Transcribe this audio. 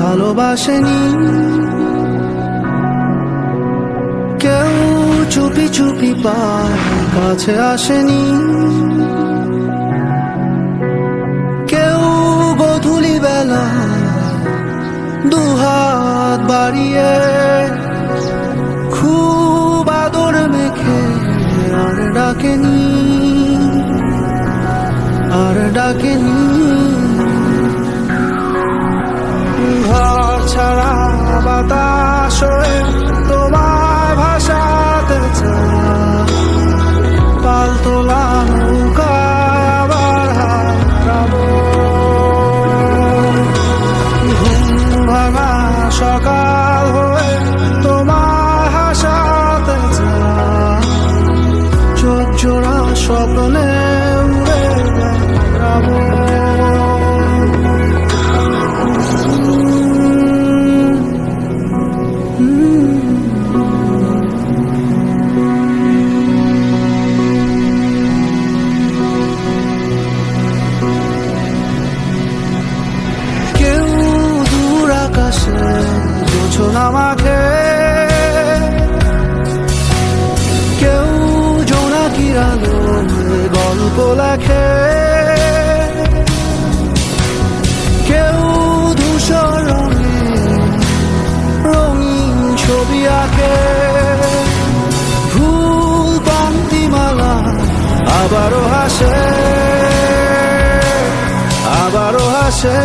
ভালোবাসেনি। কেউ চুপি চুপি পায় কাছে আসেনি। কেউ গধুলি বেলা দুহাত বাড়িয়ে খুব た জোছনা মাখে কেউ জোনাকির গল্প লেখে। কেউ ধূসর রঙে রঙিন ছবি আঁকে। ফুল পান্তিমালা আবারও হাসে আবারও হাসে।